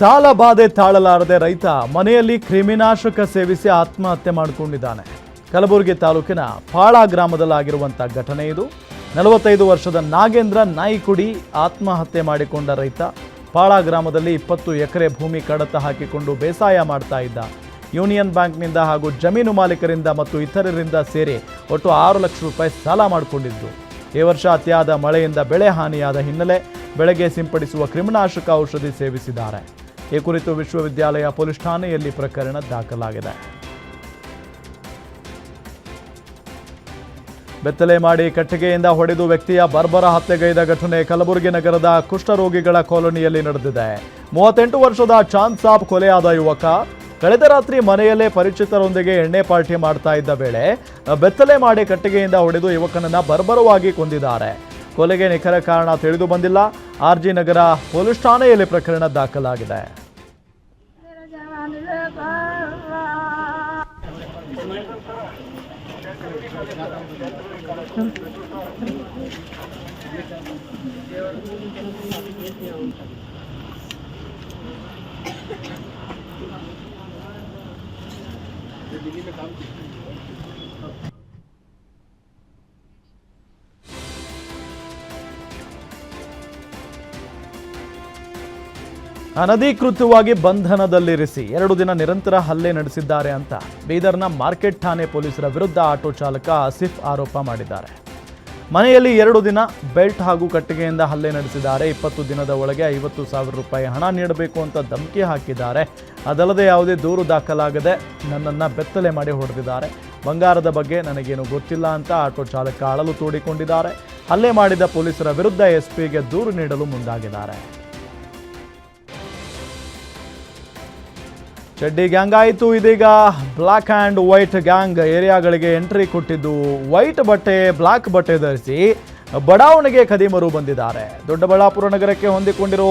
ಸಾಲ ಬಾಧೆ ತಾಳಲಾರದೆ ರೈತ ಮನೆಯಲ್ಲಿ ಕ್ರಿಮಿನಾಶಕ ಸೇವಿಸಿ ಆತ್ಮಹತ್ಯೆ ಮಾಡಿಕೊಂಡಿದ್ದಾನೆ. ಕಲಬುರಗಿ ತಾಲೂಕಿನ ಪಾಳ ಗ್ರಾಮದಲ್ಲಾಗಿರುವಂಥ ಘಟನೆ ಇದು. ನಲವತ್ತೈದು ವರ್ಷದ ನಾಗೇಂದ್ರ ನಾಯಿಕುಡಿ ಆತ್ಮಹತ್ಯೆ ಮಾಡಿಕೊಂಡ ರೈತ. ಪಾಳ ಗ್ರಾಮದಲ್ಲಿ ಇಪ್ಪತ್ತು ಎಕರೆ ಭೂಮಿ ಕಡತ ಹಾಕಿಕೊಂಡು ಬೇಸಾಯ ಮಾಡ್ತಾ ಇದ್ದ. ಯೂನಿಯನ್ ಬ್ಯಾಂಕ್ನಿಂದ ಹಾಗೂ ಜಮೀನು ಮಾಲೀಕರಿಂದ ಮತ್ತು ಇತರರಿಂದ ಸೇರಿ ಒಟ್ಟು ಆರು ಲಕ್ಷ ರೂಪಾಯಿ ಸಾಲ ಮಾಡಿಕೊಂಡಿದ್ದು ಈ ವರ್ಷ ಅತಿಯಾದ ಮಳೆಯಿಂದ ಬೆಳೆ ಹಾನಿಯಾದ ಹಿನ್ನೆಲೆ ಬೆಳೆಗೆ ಸಿಂಪಡಿಸುವ ಕ್ರಿಮಿನಾಶಕ ಔಷಧಿ ಸೇವಿಸಿದ್ದಾರೆ. ಈ ಕುರಿತು ವಿಶ್ವವಿದ್ಯಾಲಯ ಪೊಲೀಸ್ ಠಾಣೆಯಲ್ಲಿ ಪ್ರಕರಣ ದಾಖಲಾಗಿದೆ. ಬೆತ್ತಲೆ ಮಾಡಿ ಕಟ್ಟಿಗೆಯಿಂದ ಹೊಡೆದು ವ್ಯಕ್ತಿಯ ಬರ್ಬರ ಹತ್ಯೆಗೈದ ಘಟನೆ ಕಲಬುರಗಿ ನಗರದ ಕುಷ್ಠರೋಗಿಗಳ ಕಾಲೋನಿಯಲ್ಲಿ ನಡೆದಿದೆ. ಮೂವತ್ತೆಂಟು ವರ್ಷದ ಚಾಂದ್ ಸಾಬ್ ಕೊಲೆಯಾದ ಯುವಕ ಕಳೆದ ರಾತ್ರಿ ಮನೆಯಲ್ಲೇ ಪರಿಚಿತರೊಂದಿಗೆ ಎಣ್ಣೆ ಪಾರ್ಟಿ ಮಾಡ್ತಾ ಇದ್ದ ವೇಳೆ, ಬೆತ್ತಲೆ ಮಾಡಿ ಕಟ್ಟಿಗೆಯಿಂದ ಹೊಡೆದು ಯುವಕನನ್ನ ಬರ್ಬರವಾಗಿ ಕೊಂದಿದ್ದಾರೆ. ಕೊಲೆಗೆ ನಿಖರ ಕಾರಣ ತಿಳಿದು ಬಂದಿಲ್ಲ. ಆರ್ಜಿ ನಗರ ಪೊಲೀಸ್ ಠಾಣೆಯಲ್ಲಿ ಪ್ರಕರಣ ದಾಖಲಾಗಿದೆ. Então. Thank tá. you. ಅನಧಿಕೃತವಾಗಿ ಬಂಧನದಲ್ಲಿರಿಸಿ ಎರಡು ದಿನ ನಿರಂತರ ಹಲ್ಲೆ ನಡೆಸಿದ್ದಾರೆ ಅಂತ ಬೀದರ್ನ ಮಾರ್ಕೆಟ್ ಠಾಣೆ ಪೊಲೀಸರ ವಿರುದ್ಧ ಆಟೋ ಚಾಲಕ ಆಸಿಫ್ ಆರೋಪ ಮಾಡಿದ್ದಾರೆ. ಮನೆಯಲ್ಲಿ ಎರಡು ದಿನ ಬೆಲ್ಟ್ ಹಾಗೂ ಕಟ್ಟಿಗೆಯಿಂದ ಹಲ್ಲೆ ನಡೆಸಿದ್ದಾರೆ. ಇಪ್ಪತ್ತು ದಿನದ ಒಳಗೆ ಐವತ್ತು ಸಾವಿರ ರೂಪಾಯಿ ಹಣ ನೀಡಬೇಕು ಅಂತ ಧಮಕಿ ಹಾಕಿದ್ದಾರೆ. ಅದಲ್ಲದೆ ಯಾವುದೇ ದೂರು ದಾಖಲಾಗದೆ ನನ್ನನ್ನು ಬೆತ್ತಲೆ ಮಾಡಿ ಹೊಡೆದಿದ್ದಾರೆ. ಬಂಗಾರದ ಬಗ್ಗೆ ನನಗೇನು ಗೊತ್ತಿಲ್ಲ ಅಂತ ಆಟೋ ಚಾಲಕ ಅಳಲು ತೋಡಿಕೊಂಡಿದ್ದಾರೆ. ಹಲ್ಲೆ ಮಾಡಿದ ಪೊಲೀಸರ ವಿರುದ್ಧ ಎಸ್ಪಿಗೆ ದೂರು ನೀಡಲು ಮುಂದಾಗಿದ್ದಾರೆ. ಚಡ್ಡಿ ಗ್ಯಾಂಗ್ ಆಯಿತು ಇದೀಗ. ಬ್ಲ್ಯಾಕ್ ಆ್ಯಂಡ್ ವೈಟ್ ಗ್ಯಾಂಗ್ ಏರಿಯಾಗಳಿಗೆ ಎಂಟ್ರಿ ಕೊಟ್ಟಿದ್ದು. ವೈಟ್ ಬಟ್ಟೆ ಬ್ಲ್ಯಾಕ್ ಬಟ್ಟೆ ಧರಿಸಿ ಬಡಾವಣೆಗೆ ಖದೀಮರು ಬಂದಿದ್ದಾರೆ. ದೊಡ್ಡಬಳ್ಳಾಪುರ ನಗರಕ್ಕೆ ಹೊಂದಿಕೊಂಡಿರೋ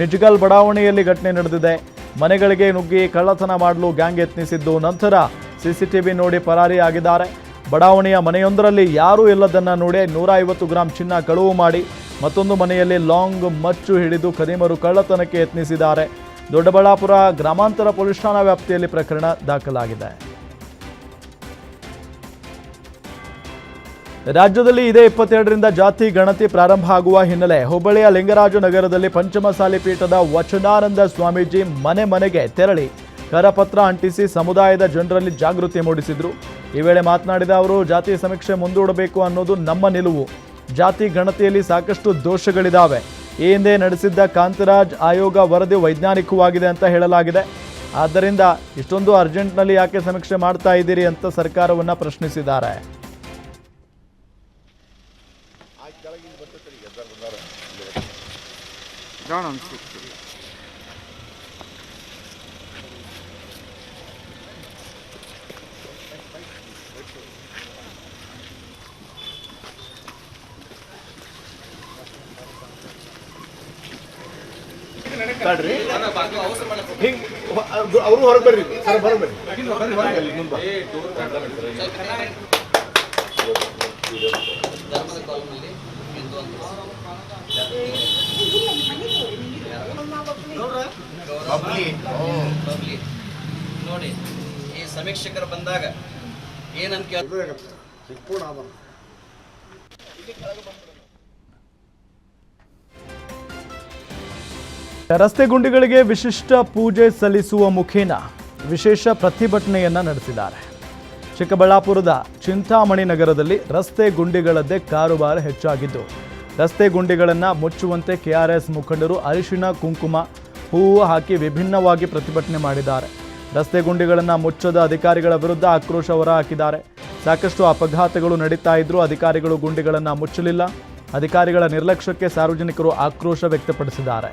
ನಿಜ್ಗಲ್ ಬಡಾವಣೆಯಲ್ಲಿ ಘಟನೆ ನಡೆದಿದೆ. ಮನೆಗಳಿಗೆ ನುಗ್ಗಿ ಕಳ್ಳತನ ಮಾಡಲು ಗ್ಯಾಂಗ್ ಯತ್ನಿಸಿದ್ದು. ನಂತರ ಸಿಸಿಟಿವಿ ನೋಡಿ ಪರಾರಿಯಾಗಿದ್ದಾರೆ. ಬಡಾವಣೆಯ ಮನೆಯೊಂದರಲ್ಲಿ ಯಾರೂ ಇಲ್ಲದನ್ನು ನೋಡಿ ನೂರ ಐವತ್ತು ಗ್ರಾಂ ಚಿನ್ನ ಕಳುವು ಮಾಡಿ ಮತ್ತೊಂದು ಮನೆಯಲ್ಲಿ ಲಾಂಗ್ ಮಚ್ಚು ಹಿಡಿದು ಖದೀಮರು ಕಳ್ಳತನಕ್ಕೆ ಯತ್ನಿಸಿದ್ದಾರೆ. ದೊಡ್ಡಬಳ್ಳಾಪುರ ಗ್ರಾಮಾಂತರ ಪೊಲೀಸ್ ಠಾಣಾ ವ್ಯಾಪ್ತಿಯಲ್ಲಿ ಪ್ರಕರಣ ದಾಖಲಾಗಿದೆ. ರಾಜ್ಯದಲ್ಲಿ ಇದೇ ಇಪ್ಪತ್ತೆರಡರಿಂದ ಜಾತಿ ಗಣತಿ ಪ್ರಾರಂಭ ಆಗುವ ಹಿನ್ನೆಲೆ ಹುಬ್ಬಳ್ಳಿಯ ಲಿಂಗರಾಜು ನಗರದಲ್ಲಿ ಪಂಚಮಸಾಲಿ ಪೀಠದ ವಚನಾನಂದ ಸ್ವಾಮೀಜಿ ಮನೆ ಮನೆಗೆ ತೆರಳಿ ಕರಪತ್ರ ಅಂಟಿಸಿ ಸಮುದಾಯದ ಜನರಲ್ಲಿ ಜಾಗೃತಿ ಮೂಡಿಸಿದರು. ಈ ವೇಳೆ ಮಾತನಾಡಿದ ಅವರು, ಜಾತಿ ಸಮೀಕ್ಷೆ ಮುಂದೂಡಬೇಕು ಅನ್ನೋದು ನಮ್ಮ ನಿಲುವು. ಜಾತಿ ಗಣತಿಯಲ್ಲಿ ಸಾಕಷ್ಟು ದೋಷಗಳಿದಾವೆ. ಈ ಹಿಂದೆ ನಡೆಸಿದ್ದ ಕಾಂತರಾಜ್ ಆಯೋಗ ವರದಿ ವೈಜ್ಞಾನಿಕವಾಗಿದೆ ಅಂತ ಹೇಳಲಾಗಿದೆ. ಆದ್ದರಿಂದ ಇಷ್ಟೊಂದು ಅರ್ಜೆಂಟ್ನಲ್ಲಿ ಯಾಕೆ ಸಮೀಕ್ಷೆ ಮಾಡ್ತಾ ಇದ್ದೀರಿ ಅಂತ ಸರ್ಕಾರವನ್ನು ಪ್ರಶ್ನಿಸಿದ್ದಾರೆ. Down ಹಿಂಗ್. ಅವರು ಹೊರಗೆ ಬರ್ರಿ. ಸರ್ ಹೊರಗೆ ಬರ್ರಿ. ನೋಡಿ ಈ ಸಮೀಕ್ಷಕರು ಬಂದಾಗ ಏನಂತ ಕೇಳ ಸಿಕ್ಕೋಣ ರಸ್ತೆ ಗುಂಡಿಗಳಿಗೆ ವಿಶಿಷ್ಟ ಪೂಜೆ ಸಲ್ಲಿಸುವ ಮುಖೇನ ವಿಶೇಷ ಪ್ರತಿಭಟನೆಯನ್ನ ನಡೆಸಿದ್ದಾರೆ. ಚಿಕ್ಕಬಳ್ಳಾಪುರದ ಚಿಂತಾಮಣಿ ನಗರದಲ್ಲಿ ರಸ್ತೆ ಗುಂಡಿಗಳದ್ದೇ ಕಾರುಬಾರ ಹೆಚ್ಚಾಗಿದ್ದು, ರಸ್ತೆ ಗುಂಡಿಗಳನ್ನು ಮುಚ್ಚುವಂತೆ ಕೆಆರ್ಎಸ್ ಮುಖಂಡರು ಅರಿಶಿನ ಕುಂಕುಮ, ಹೂವು ಹಾಕಿ ವಿಭಿನ್ನವಾಗಿ ಪ್ರತಿಭಟನೆ ಮಾಡಿದ್ದಾರೆ. ರಸ್ತೆ ಗುಂಡಿಗಳನ್ನು ಮುಚ್ಚದ ಅಧಿಕಾರಿಗಳ ವಿರುದ್ಧ ಆಕ್ರೋಶ ಹೊರಹಾಕಿದ್ದಾರೆ. ಸಾಕಷ್ಟು ಅಪಘಾತಗಳು ನಡೀತಾ ಇದ್ರೂ ಅಧಿಕಾರಿಗಳು ಗುಂಡಿಗಳನ್ನು ಮುಚ್ಚಲಿಲ್ಲ. ಅಧಿಕಾರಿಗಳ ನಿರ್ಲಕ್ಷ್ಯಕ್ಕೆ ಸಾರ್ವಜನಿಕರು ಆಕ್ರೋಶ ವ್ಯಕ್ತಪಡಿಸಿದ್ದಾರೆ.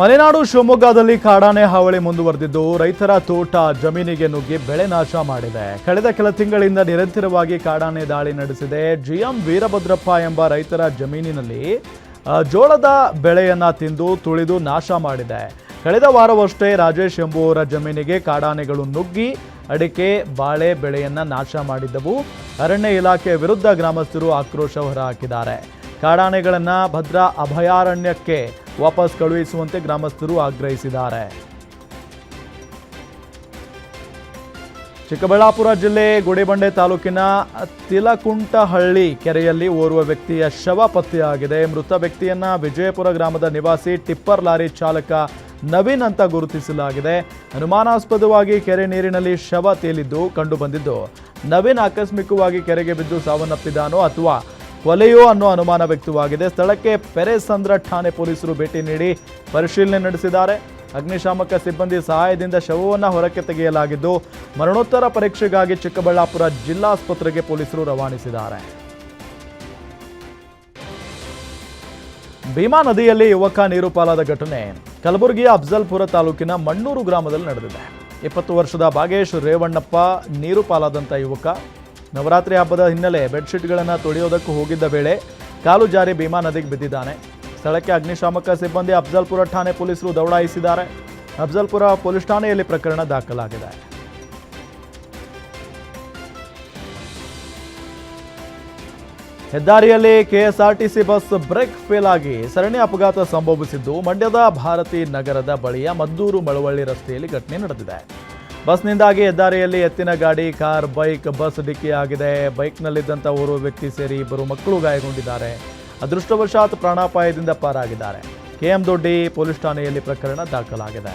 ಮಲೆನಾಡು ಶಿವಮೊಗ್ಗದಲ್ಲಿ ಕಾಡಾನೆ ಹಾವಳಿ ಮುಂದುವರೆದಿದ್ದು ರೈತರ ತೋಟ ಜಮೀನಿಗೆ ನುಗ್ಗಿ ಬೆಳೆ ನಾಶ ಮಾಡಿದೆ. ಕಳೆದ ಕೆಲ ತಿಂಗಳಿಂದ ನಿರಂತರವಾಗಿ ಕಾಡಾನೆ ದಾಳಿ ನಡೆಸಿದೆ. ಜಿಎಂ ವೀರಭದ್ರಪ್ಪ ಎಂಬ ರೈತರ ಜಮೀನಿನಲ್ಲಿ ಜೋಳದ ಬೆಳೆಯನ್ನ ತಿಂದು ತುಳಿದು ನಾಶ ಮಾಡಿದೆ. ಕಳೆದ ವಾರವಷ್ಟೇ ರಾಜೇಶ್ ಎಂಬುವರ ಜಮೀನಿಗೆ ಕಾಡಾನೆಗಳು ನುಗ್ಗಿ ಅಡಿಕೆ, ಬಾಳೆ ಬೆಳೆಯನ್ನ ನಾಶ ಮಾಡಿದ್ದವು. ಅರಣ್ಯ ಇಲಾಖೆ ವಿರುದ್ಧ ಗ್ರಾಮಸ್ಥರು ಆಕ್ರೋಶ ಹೊರಹಾಕಿದ್ದಾರೆ. ಕಾಡಾನೆಗಳನ್ನ ಭದ್ರಾ ಅಭಯಾರಣ್ಯಕ್ಕೆ ವಾಪಸ್ ಕಳುಹಿಸುವಂತೆ ಗ್ರಾಮಸ್ಥರು ಆಗ್ರಹಿಸಿದ್ದಾರೆ. ಚಿಕ್ಕಬಳ್ಳಾಪುರ ಜಿಲ್ಲೆ ಗುಡಿಬಂಡೆ ತಾಲೂಕಿನ ತಿಲಕುಂಟಹಳ್ಳಿ ಕೆರೆಯಲ್ಲಿ ಓರ್ವ ವ್ಯಕ್ತಿಯ ಶವ ಪತ್ತೆಯಾಗಿದೆ. ಮೃತ ವ್ಯಕ್ತಿಯನ್ನ ವಿಜಯಪುರ ಗ್ರಾಮದ ನಿವಾಸಿ ಟಿಪ್ಪರ್ ಲಾರಿ ಚಾಲಕ ನವೀನ್ ಅಂತ ಗುರುತಿಸಲಾಗಿದೆ. ಅನುಮಾನಾಸ್ಪದವಾಗಿ ಕೆರೆ ನೀರಿನಲ್ಲಿ ಶವ ತೇಲಿದ್ದು ಕಂಡುಬಂದಿದ್ದು. ನವೀನ್ ಆಕಸ್ಮಿಕವಾಗಿ ಕೆರೆಗೆ ಬಿದ್ದು ಸಾವನ್ನಪ್ಪಿದಾನೋ ಅಥವಾ ಕೊಲೆಯೋ ಅನ್ನೋ ಅನುಮಾನ ವ್ಯಕ್ತವಾಗಿದೆ. ಸ್ಥಳಕ್ಕೆ ಪೆರೆಸಂದ್ರ ಠಾಣೆ ಪೊಲೀಸರು ಭೇಟಿ ನೀಡಿ ಪರಿಶೀಲನೆ ನಡೆಸಿದ್ದಾರೆ. ಅಗ್ನಿಶಾಮಕ ಸಿಬ್ಬಂದಿ ಸಹಾಯದಿಂದ ಶವವನ್ನು ಹೊರಕ್ಕೆ ತೆಗೆಯಲಾಗಿದ್ದು, ಮರಣೋತ್ತರ ಪರೀಕ್ಷೆಗಾಗಿ ಚಿಕ್ಕಬಳ್ಳಾಪುರ ಜಿಲ್ಲಾಸ್ಪತ್ರೆಗೆ ಪೊಲೀಸರು ರವಾನಿಸಿದ್ದಾರೆ. ಭೀಮಾ ನದಿಯಲ್ಲಿ ಯುವಕ ನೀರು ಪಾಲಾದ ಘಟನೆ. ಕಲಬುರಗಿಯ ಅಫ್ಜಲ್ಪುರ ತಾಲೂಕಿನ ಮಣ್ಣೂರು ಗ್ರಾಮದಲ್ಲಿ ನಡೆದಿದೆ. ಇಪ್ಪತ್ತು ವರ್ಷದ ಬಾಗೇಶ್ ರೇವಣ್ಣಪ್ಪ ನೀರು ಪಾಲಾದಂಥ ಯುವಕ. ನವರಾತ್ರಿ ಹಬ್ಬದ ಹಿನ್ನೆಲೆ ಬೆಡ್ಶೀಟ್ಗಳನ್ನು ತೊಳೆಯೋದಕ್ಕೂ ಹೋಗಿದ್ದ ವೇಳೆ ಕಾಲು ಜಾರಿ ಭೀಮಾ ನದಿಗೆ ಬಿದ್ದಿದ್ದಾನೆ. ಸ್ಥಳಕ್ಕೆ ಅಗ್ನಿಶಾಮಕ ಸಿಬ್ಬಂದಿ ಅಫ್ಜಲ್ಪುರ ಠಾಣೆ ಪೊಲೀಸರು ದೌಡಾಯಿಸಿದ್ದಾರೆ. ಅಫ್ಜಲ್ಪುರ ಪೊಲೀಸ್ ಠಾಣೆಯಲ್ಲಿ ಪ್ರಕರಣ ದಾಖಲಾಗಿದೆ. ಹೆದ್ದಾರಿಯಲ್ಲಿ ಕೆಎಸ್ಆರ್ಟಿಸಿ ಬಸ್ ಬ್ರೇಕ್ ಫೇಲ್ ಆಗಿ ಸರಣಿ ಅಪಘಾತ ಸಂಭವಿಸಿದ್ದು ಮಂಡ್ಯದ ಭಾರತಿ ನಗರದ ಬಳಿಯ ಮದ್ದೂರು ಮಳವಳ್ಳಿ ರಸ್ತೆಯಲ್ಲಿ ಘಟನೆ ನಡೆದಿದೆ. ಬಸ್ನಿಂದಾಗಿ ಹೆದ್ದಾರಿಯಲ್ಲಿ ಎತ್ತಿನ ಗಾಡಿ, ಕಾರ್, ಬೈಕ್, ಬಸ್ ಡಿಕ್ಕಿಯಾಗಿದೆ ಬೈಕ್ನಲ್ಲಿದ್ದಂಥ ಓರ್ವ ವ್ಯಕ್ತಿ ಸೇರಿ ಇಬ್ಬರು ಮಕ್ಕಳು ಗಾಯಗೊಂಡಿದ್ದಾರೆ. ಅದೃಷ್ಟವಶಾತ್ ಪ್ರಾಣಾಪಾಯದಿಂದ ಪಾರಾಗಿದ್ದಾರೆ. ಕೆಎಂ ದೊಡ್ಡಿ ಪೊಲೀಸ್ ಠಾಣೆಯಲ್ಲಿ ಪ್ರಕರಣ ದಾಖಲಾಗಿದೆ.